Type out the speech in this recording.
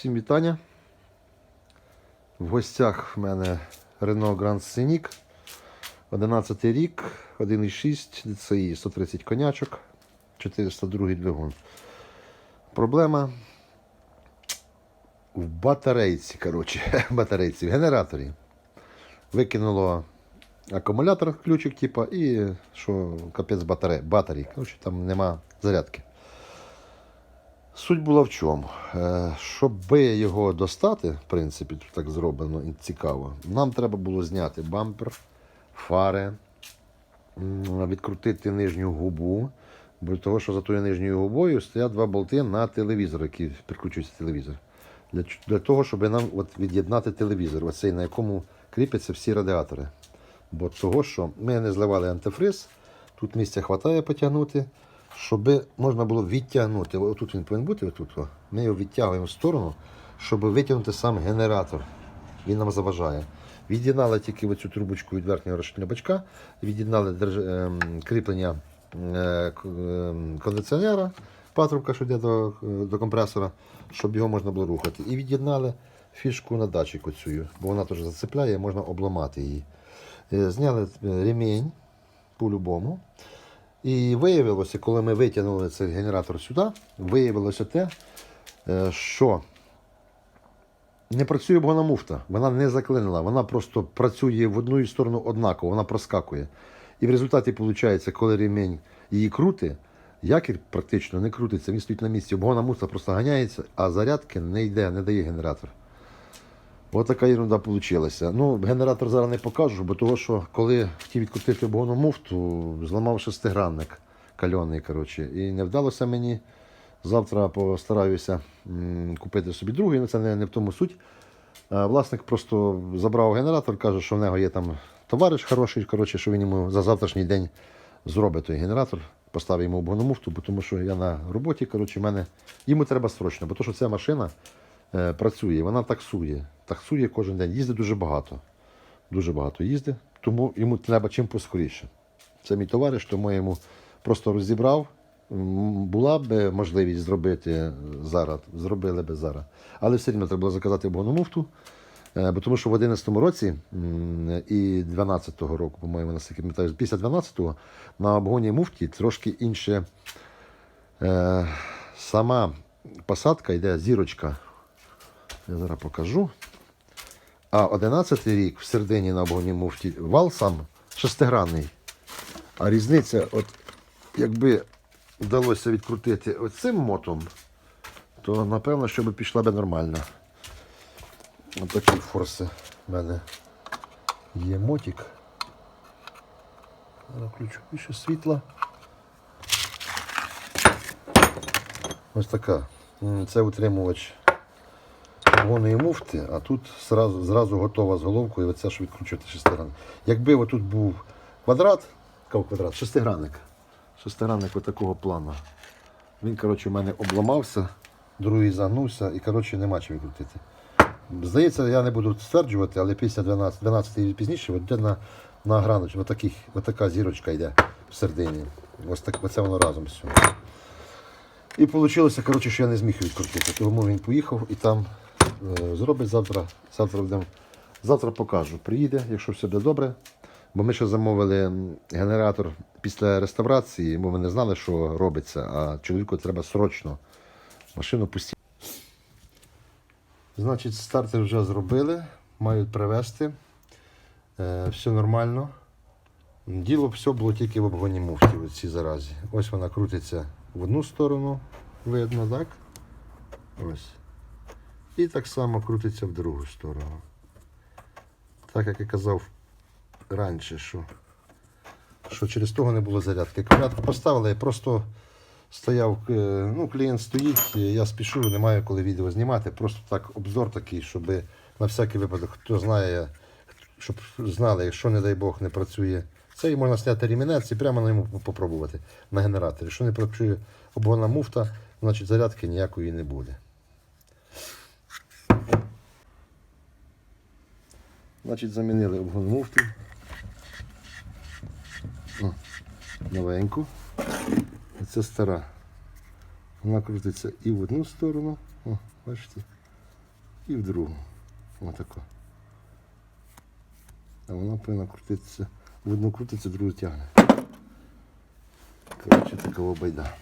Всім вітання. В гостях в мене Renault Grand Scenic. 11 рік, 1,6 DCI, 130 конячок, 402 двигун. Проблема в батарейці, коротше, батарейці, в генераторі. Викинуло акумулятор, ключик, типа, і що капець батареї, батарей. Коротше, там нема зарядки. Суть була в чому? Е, Щоб його достати, в принципі, тут так зроблено і цікаво, нам треба було зняти бампер, фари, відкрутити нижню губу, бо того, що за тою нижньою губою стоять два болти на телевізор, які прикручується телевізор. Для, для того, щоб нам от від'єднати телевізор, оцей, на якому кріпляться всі радіатори. Бо того, що ми не зливали антифриз, тут місця вистачає потягнути, щоб можна було відтягнути. Отут він повинен бути, отут. Ми його відтягуємо в сторону, щоб витягнути сам генератор. Він нам заважає. Від'єднали тільки оцю трубочку від верхнього розширення бачка, від'єднали ем, кріплення е, ем, кондиціонера, патрубка, що йде до, до компресора, щоб його можна було рухати. І від'єднали фішку на датчик оцю, бо вона теж зацепляє, можна обламати її. Е, Зняли е, ремінь по-любому. І виявилося, коли ми витягнули цей генератор сюди, виявилося те, е, що не працює обгона муфта, вона не заклинила, вона просто працює в одну сторону однаково, вона проскакує. І в результаті виходить, коли ремінь її крути, якір практично не крутиться, він стоїть на місці, обгона муфта просто ганяється, а зарядки не йде, не дає генератор. Ось така ерунда вийшла. Ну, генератор зараз не покажу, бо того, що коли хотів відкрутити обгону муфту, зламав шестигранник кальоний, коротше, і не вдалося мені. Завтра постараюся купити собі другий, але це не, не в тому суть. А власник просто забрав генератор, каже, що в нього є там товариш хороший, коротше, що він йому за завтрашній день зробить той генератор, поставив йому обгону муфту, бо тому що я на роботі, коротше, мене йому треба срочно, бо то, що ця машина е, працює, вона таксує. Таксує кожен день. Їздить дуже багато. Дуже багато їздить, тому йому треба чим поскоріше. Це мій товариш, тому я йому просто розібрав. Була б можливість зробити зараз, зробили б зараз. Але все рівно треба було заказати обгону муфту. Е, Бо тому що в 11-му році і 12-го року, по-моєму, наскільки пам'ятаю, після 12-го на обгоні муфті трошки інше. Е, сама посадка йде зірочка. Я зараз покажу. А 11 рік в середині на обгоні муфті вал сам шестигранний. А різниця, от якби вдалося відкрутити оцим мотом, то напевно, що би пішла би нормально. Ось такі форси в мене є мотик. Включу більше світла. Ось така. Це утримувач вогоної муфти, а тут зразу, зразу готова з головкою, оце що відкручувати шестигранник. Якби отут був квадрат, квадрат, шестигранник. Шестигранник отакого плану. Він, коротше, у мене обламався, другий загнувся і коротше, нема чим відкрутити. Здається, я не буду стверджувати, але після 12, 12 і пізніше от йде на, на граноч, отаких, отака зірочка йде всередині. Ось так, оце воно разом все. І вийшло, коротше, що я не зміг відкрутити. Тому він поїхав і там зробить завтра. Завтра. Завтра покажу. Приїде, якщо все буде добре. Бо ми ще замовили генератор після реставрації, бо ми не знали, що робиться, а чоловіку треба срочно машину пустити. Значить, стартер вже зробили, мають привезти. Е, все нормально. Діло все було тільки в обгоні муфті в цій заразі. Ось вона крутиться в одну сторону, видно, так? Ось. І так само крутиться в другу сторону. Так як я казав раніше, що, що через того не було зарядки. Акумулятор поставили, я просто стояв, е, ну, клієнт стоїть, я спішу, не маю коли відео знімати. Просто так обзор такий, щоб на всякий випадок, хто знає, щоб знали, якщо, не дай Бог, не працює. Це і можна зняти рімінець і прямо на ньому попробувати на генераторі. Якщо не працює обгонна муфта, значить зарядки ніякої не буде. Значить, замінили обгон муфти. О, новеньку. Це стара. Вона крутиться і в одну сторону. О, бачите, і в другу. Отако. А вона повинна крутитися. В одну крутиться, другу тягне. Коротше, такова байда.